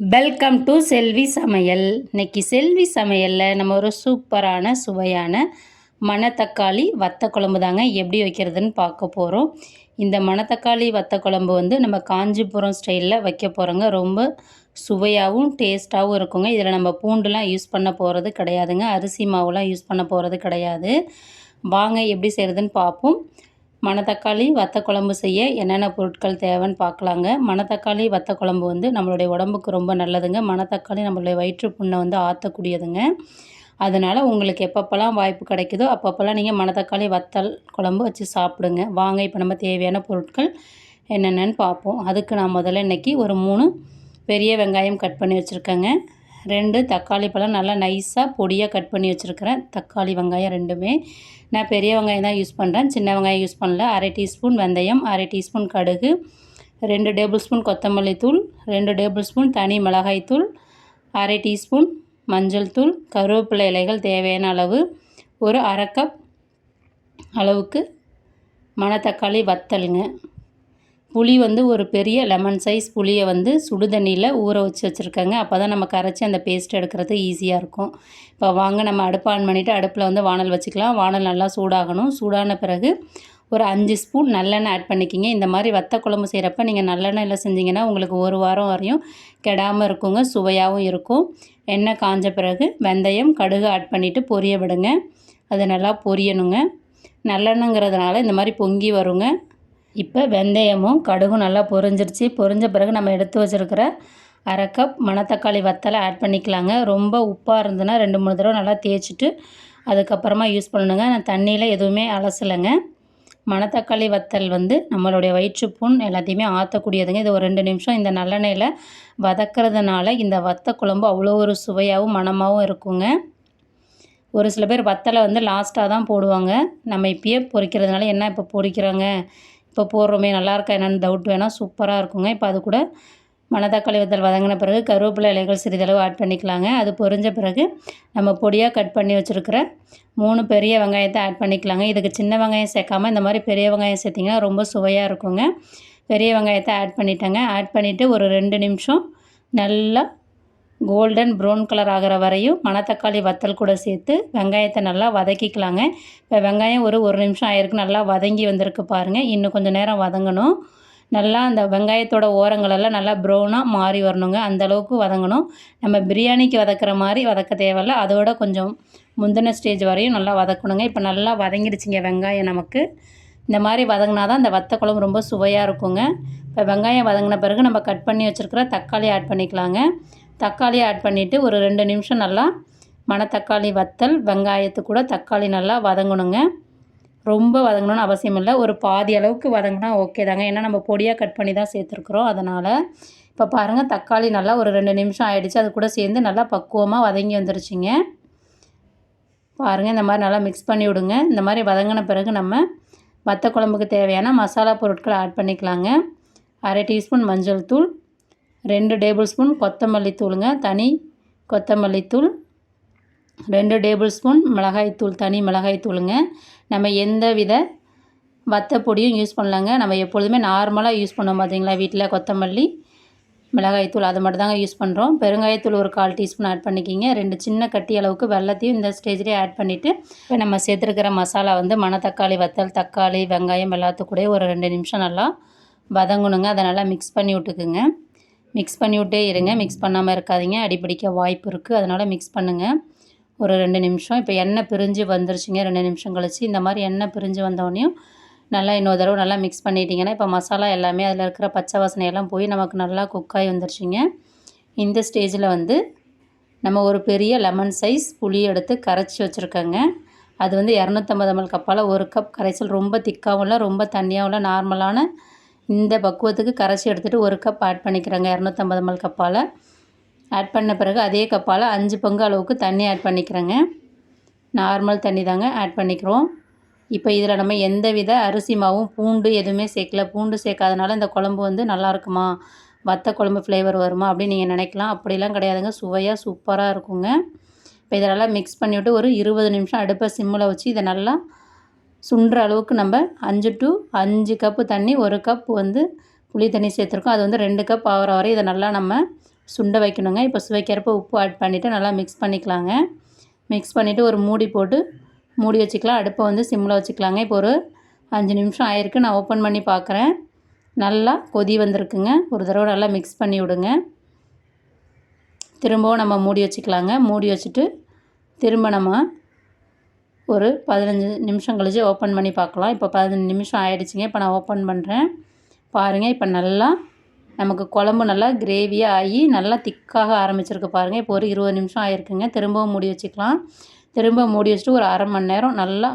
Welcome to செல்வி சமையல் இன்னைக்கு செல்வி சமையலில் நம்ம ஒரு சூப்பரான சுவையான மணத்தக்காளி வத்த குழம்பு தாங்க எப்படி வைக்கிறதுன்னு பார்க்க போகிறோம் இந்த மணத்தக்காளி வத்த குழம்பு வந்து நம்ம காஞ்சிபுரம் ஸ்டைலில் வைக்க போகிறோங்க ரொம்ப சுவையாகவும் டேஸ்ட்டாகவும் இருக்குங்க. இதில் நம்ம பூண்டுலாம் யூஸ் பண்ண போகிறது கிடையாதுங்க. அரிசி மாவுலாம் யூஸ் பண்ண போகிறது கிடையாது. வாங்க எப்படி செய்கிறதுன்னு பார்ப்போம். மணத்தக்காளி வத்த குழம்பு செய்ய என்னென்ன பொருட்கள் தேவைன்னு பார்க்கலாங்க. மணத்தக்காளி வத்த குழம்பு வந்து நம்மளுடைய உடம்புக்கு ரொம்ப நல்லதுங்க. மணத்தக்காளி நம்மளுடைய வயிற்று புண்ணை வந்து ஆற்றக்கூடியதுங்க அதனால் உங்களுக்கு எப்பப்போல்லாம் வாய்ப்பு கிடைக்குதோ அப்பப்போல்லாம் நீங்கள் மணத்தக்காளி வத்தல் குழம்பு வச்சு சாப்பிடுங்க. வாங்க இப்போ நம்ம தேவையான பொருட்கள் என்னென்னு பார்ப்போம். அதுக்கு நான் முதல்ல இன்றைக்கி ஒரு மூணு பெரிய வெங்காயம் கட் பண்ணி வச்சுருக்கேங்க. ரெண்டு தக்காளி பழம் நல்லா நைஸாக பொடியாக கட் பண்ணி வச்சுருக்கிறேன். தக்காளி வெங்காயம் ரெண்டுமே. நான் பெரிய வெங்காயம் தான் யூஸ் பண்ணுறேன் சின்ன வெங்காயம் யூஸ் பண்ணல. அரை டீஸ்பூன் வெந்தயம் அரை டீஸ்பூன் கடுகு ரெண்டு டேபிள் ஸ்பூன் கொத்தமல்லி தூள் ரெண்டு டேபிள் ஸ்பூன் தனி மிளகாய் தூள் அரை டீஸ்பூன் மஞ்சள் தூள் கருவேப்பிலை இலைகள் தேவையான அளவு ஒரு அரை கப் அளவுக்கு மணத்தக்காளி வத்தலுங்க. புளி வந்து ஒரு பெரிய லெமன் சைஸ் புளியை வந்து சுடு தண்ணியில் ஊற வச்சு வச்சுருக்கேங்க. அப்போ தான் நம்ம கரைச்சி அந்த பேஸ்ட் எடுக்கிறது ஈஸியாக இருக்கும். இப்போ வாங்க நம்ம அடுப்பு ஆன் பண்ணிவிட்டு அடுப்பில் வந்து வானல் வச்சுக்கலாம். வானல் நல்லா சூடாகணும். சூடான பிறகு ஒரு அஞ்சு ஸ்பூன் நல்லெண்ணெய் ஆட் பண்ணிக்கிங்க. இந்த மாதிரி வத்த குழம்பு செய்கிறப்ப நீங்கள் நல்லெண்ணெயில் செஞ்சிங்கன்னா உங்களுக்கு ஒரு வாரம் வரையும் கெடாமல் இருக்குங்க சுவையாகவும் இருக்கும். எண்ணெய் காஞ்ச பிறகு வெந்தயம் கடுகு ஆட் பண்ணிவிட்டு பொரிய விடுங்க. அது நல்லா பொரியணுங்க. நல்லெண்ணங்கிறதுனால இந்த மாதிரி பொங்கி வருங்க. இப்போ வெந்தயமும் கடுகும் நல்லா பொரிஞ்சிருச்சு. பொரிஞ்ச பிறகு நம்ம எடுத்து வச்சுருக்கிற அரை கப் மணத்தக்காளி வத்தலை ஆட் பண்ணிக்கலாங்க. ரொம்ப உப்பாக இருந்ததுன்னா ரெண்டு மூணு தடவை நல்லா தேய்ச்சிட்டு அதுக்கப்புறமா யூஸ் பண்ணணுங்க. நான் தண்ணியில் எதுவுமே அலசலைங்க. மணத்தக்காளி வத்தல் வந்து நம்மளுடைய வயிற்றுப்புண் எல்லாத்தையுமே ஆற்றக்கூடியதுங்க இது ஒரு ரெண்டு நிமிஷம் இந்த நல்லெண்ணெயில் வதக்கிறதுனால இந்த வத்த குழம்பு அவ்வளோ ஒரு சுவையாகவும் மணமாகவும் இருக்குங்க. ஒரு சில பேர் வத்தலை வந்து லாஸ்ட்டாக தான் போடுவாங்க. நம்ம இப்பயே பொறிக்கிறதுனால என்ன இப்போ பொரிக்கிறாங்க? இப்போ போடுறோமே நல்லா இருக்கா என்னென்னு டவுட் வேணால் சூப்பராக இருக்குங்க. இப்போ அது கூட மணத்தக்காளி வத்தல் வதங்கின பிறகு கருவேப்பிலை இலைகள் சிறிதளவு ஆட் பண்ணிக்கலாங்க. அது பொரிஞ்ச பிறகு நம்ம பொடியாக கட் பண்ணி வச்சுருக்கிற மூணு பெரிய வெங்காயத்தை ஆட் பண்ணிக்கலாங்க. இதுக்கு சின்ன வெங்காயம் சேர்க்காமல் இந்த மாதிரி பெரிய வெங்காயம் சேர்த்திங்கன்னா ரொம்ப சுவையாக இருக்குங்க. பெரிய வெங்காயத்தை ஆட் பண்ணிட்டேங்க. ஆட் பண்ணிவிட்டு ஒரு ரெண்டு நிமிஷம் நல்லா கோல்டன் ப்ரௌன் கலர் ஆகிற வரையும் மணத்தக்காளி வத்தல் கூட சேர்த்து வெங்காயத்தை நல்லா வதக்கிக்கலாங்க. இப்போ வெங்காயம் ஒரு ஒரு நிமிஷம் ஆயிருக்கு நல்லா வதங்கி வந்திருக்கு பாருங்கள் இன்னும் கொஞ்சம் நேரம் வதங்கணும். நல்லா அந்த வெங்காயத்தோட ஓரங்களெல்லாம் நல்லா ப்ரௌனாக மாறி வரணுங்க. அந்தளவுக்கு வதங்கணும். நம்ம பிரியாணிக்கு வதக்கிற மாதிரி வதக்க தேவையில்ல. அதோட கொஞ்சம் முந்தின ஸ்டேஜ் வரையும் நல்லா வதக்கணுங்க. இப்போ நல்லா வதங்கிடுச்சிங்க வெங்காயம் நமக்கு. இந்த மாதிரி வதங்கினா தான் அந்த வத்த குழம்பு ரொம்ப சுவையாக இருக்குங்க. இப்போ வெங்காயம் வதங்கின பிறகு நம்ம கட் பண்ணி வச்சுருக்கிற தக்காளி ஆட் பண்ணிக்கலாங்க. தக்காளியை ஆட் பண்ணிவிட்டு ஒரு ரெண்டு நிமிஷம் நல்லா மணத்தக்காளி வத்தல் வெங்காயத்து கூட தக்காளி நல்லா வதங்கணுங்க. ரொம்ப வதங்கணும்னு அவசியம் இல்லை. ஒரு பாதி அளவுக்கு வதங்கினா ஓகே தாங்க. ஏன்னா நம்ம பொடியாக கட் பண்ணி தான் சேர்த்துருக்குறோம். அதனால் இப்போ பாருங்கள் தக்காளி நல்லா ஒரு ரெண்டு நிமிஷம் ஆகிடுச்சு அது கூட சேர்ந்து நல்லா பக்குவமாக வதங்கி வந்துருச்சுங்க. பாருங்கள் இந்த மாதிரி நல்லா மிக்ஸ் பண்ணி விடுங்க. இந்த மாதிரி வதங்கின பிறகு நம்ம வத்த குழம்புக்கு தேவையான மசாலா பொருட்களை ஆட் பண்ணிக்கலாங்க. அரை டீஸ்பூன் மஞ்சள் தூள் ரெண்டு டேபிள் ஸ்பூன் கொத்தமல்லி தூளுங்க தனி கொத்தமல்லி தூள். ரெண்டு டேபிள் ஸ்பூன் மிளகாய்த்தூள் தனி மிளகாய் தூளுங்க. நம்ம எந்த வித வத்த பொடியும் யூஸ் பண்ணலாங்க. நம்ம எப்பொழுதுமே நார்மலாக யூஸ் பண்ணோம் பார்த்தீங்களா வீட்டில் கொத்தமல்லி மிளகாய்த்தூள் அது மட்டும் தாங்க யூஸ் பண்ணுறோம் பெருங்காயத்தூள் ஒரு கால் டீஸ்பூன் ஆட் பண்ணிக்கிங்க. ரெண்டு சின்ன கட்டி அளவுக்கு வெள்ளத்தையும் இந்த ஸ்டேஜ்லேயே ஆட் பண்ணிவிட்டு இப்போ நம்ம சேர்த்துருக்கிற மசாலா வந்து மணத்தக்காளி வத்தல் தக்காளி வெங்காயம் எல்லாத்துக்கூடயே ஒரு ரெண்டு நிமிஷம் நல்லா வதங்கணுங்க. அதை நல்லா மிக்ஸ் பண்ணி விட்டுக்குங்க. மிக்ஸ் பண்ணிவிட்டே இருங்க. மிக்ஸ் பண்ணாமல் இருக்காதிங்க. அடிப்பிடிக்க வாய்ப்பு இருக்குது அதனால் மிக்ஸ் பண்ணுங்கள் ஒரு ரெண்டு நிமிஷம். இப்போ எண்ணெய் பிரிஞ்சு வந்துருச்சுங்க. ரெண்டு நிமிஷம் கழிச்சு இந்த மாதிரி எண்ணெய் பிரிஞ்சு வந்தோடனையும் நல்லா இன்னொரு தடவை நல்லா மிக்ஸ் பண்ணிட்டீங்கன்னா இப்போ மசாலா எல்லாமே அதில் இருக்கிற பச்சை வாசனையெல்லாம் போய் நமக்கு நல்லா குக்காகி வந்துருச்சுங்க. இந்த ஸ்டேஜில் வந்து நம்ம ஒரு பெரிய லெமன் சைஸ் புளி எடுத்து கரைச்சி வச்சுருக்கோங்க. அது வந்து இரநூத்தம்பது எம்எல் கப்பால் ஒரு கப் கரைசல் ரொம்ப திக்காகவும் இல்லை ரொம்ப தண்ணியாகவும் இல்லை நார்மலான இந்த பக்குவத்துக்கு கரைச்சி எடுத்துகிட்டு ஒரு கப் ஆட் பண்ணிக்கிறேங்க. இரநூத்தம்பது மல் கப்பால் ஆட் பண்ண பிறகு அதே கப்பால் அஞ்சு பங்கு அளவுக்கு தண்ணி ஆட் பண்ணிக்கிறேங்க. நார்மல் தண்ணி தாங்க ஆட் பண்ணிக்கிறோம். இப்போ இதில் நம்ம எந்த வித அரிசி மாவும் பூண்டு எதுவுமே சேர்க்கல. பூண்டு சேர்க்காதனால இந்த குழம்பு வந்து நல்லா இருக்குமா? வத்த குழம்பு ஃப்ளேவர் வருமா அப்படின்னு நீங்கள் நினைக்கலாம். அப்படிலாம் கிடையாதுங்க. சுவையாக சூப்பராக இருக்குங்க. இப்போ இதெல்லாம் மிக்ஸ் பண்ணிவிட்டு ஒரு இருபது நிமிஷம் அடுப்பை சிம்மில் வச்சு இதை நல்லா சுண்டுற அளவுக்கு நம்ம அஞ்சு டு அஞ்சு கப்பு தண்ணி ஒரு கப் வந்து புளி தண்ணி சேர்த்துருக்கோம். அது வந்து ரெண்டு கப் ஆகிற வரை இதை நல்லா நம்ம சுண்ட வைக்கணுங்க. இப்போ சுவைக்கிறப்ப உப்பு ஆட் பண்ணிவிட்டு நல்லா மிக்ஸ் பண்ணிக்கலாங்க. மிக்ஸ் பண்ணிவிட்டு ஒரு மூடி போட்டு மூடி வச்சுக்கலாம். அடுப்பை வந்து சிம்மில் வச்சுக்கலாங்க. இப்போ ஒரு அஞ்சு நிமிஷம் ஆயிருக்கு. நான் ஓப்பன் பண்ணி பார்க்குறேன் நல்லா கொதி வந்திருக்குங்க. ஒரு தடவை நல்லா மிக்ஸ் பண்ணி விடுங்க. திரும்பவும் நம்ம மூடி வச்சுக்கலாங்க. மூடி வச்சுட்டு திரும்ப நம்ம ஒரு பதினஞ்சு நிமிஷம் கழிச்சு ஓப்பன் பண்ணி பார்க்கலாம். இப்போ பதினஞ்சு நிமிஷம் ஆயிடுச்சுங்க. இப்போ நான் ஓப்பன் பண்ணுறேன் பாருங்கள் இப்போ நல்லா நமக்கு குழம்பு நல்லா கிரேவியாக ஆகி நல்லா திக்காக ஆரம்பிச்சிருக்கு பாருங்கள் இப்போ ஒரு இருபது நிமிஷம் ஆயிருக்குங்க. திரும்பவும் மூடி வச்சுக்கலாம். திரும்ப மூடி வச்சுட்டு ஒரு அரை மணி நேரம் நல்லா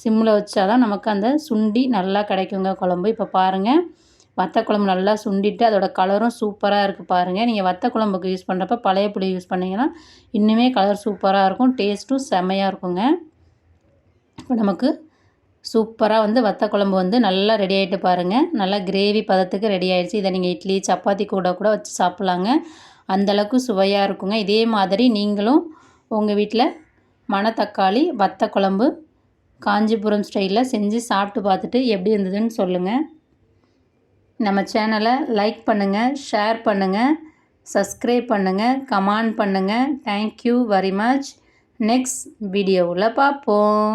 சிம்மில் வச்சா தான் நமக்கு அந்த சுண்டி நல்லா கிடைக்குங்க குழம்பு. இப்போ பாருங்கள் வத்த குழம்பு நல்லா சுண்டிட்டு அதோட கலரும் சூப்பராக இருக்குது பாருங்கள் நீங்கள் வத்த குழம்புக்கு யூஸ் பண்ணுறப்ப பழைய புளி யூஸ் பண்ணிங்கன்னா இன்னுமே கலர் சூப்பராக இருக்கும். டேஸ்ட்டும் செம்மையாக இருக்குங்க. இப்போ நமக்கு சூப்பராக வந்து வத்த குழம்பு வந்து நல்லா ரெடி ஆகிட்டு பாருங்கள் நல்லா கிரேவி பதத்துக்கு ரெடி ஆகிடுச்சு இதை நீங்கள் இட்லி சப்பாத்தி கூட கூட வச்சு சாப்பிட்லாங்க. அந்தளவுக்கு சுவையாக இருக்குங்க. இதே மாதிரி நீங்களும் உங்கள் வீட்டில் மணத்தக்காளி வத்த குழம்பு காஞ்சிபுரம் ஸ்டைலில் செஞ்சு சாப்பிட்டு பார்த்துட்டு எப்படி இருந்ததுன்னு சொல்லுங்கள் நம்ம சேனலை லைக் பண்ணுங்கள் ஷேர் பண்ணுங்கள் சப்ஸ்கிரைப் பண்ணுங்கள் கமெண்ட் பண்ணுங்கள் தேங்க்யூ வெரி மச் நெக்ஸ்ட் வீடியோவில் பார்ப்போம்.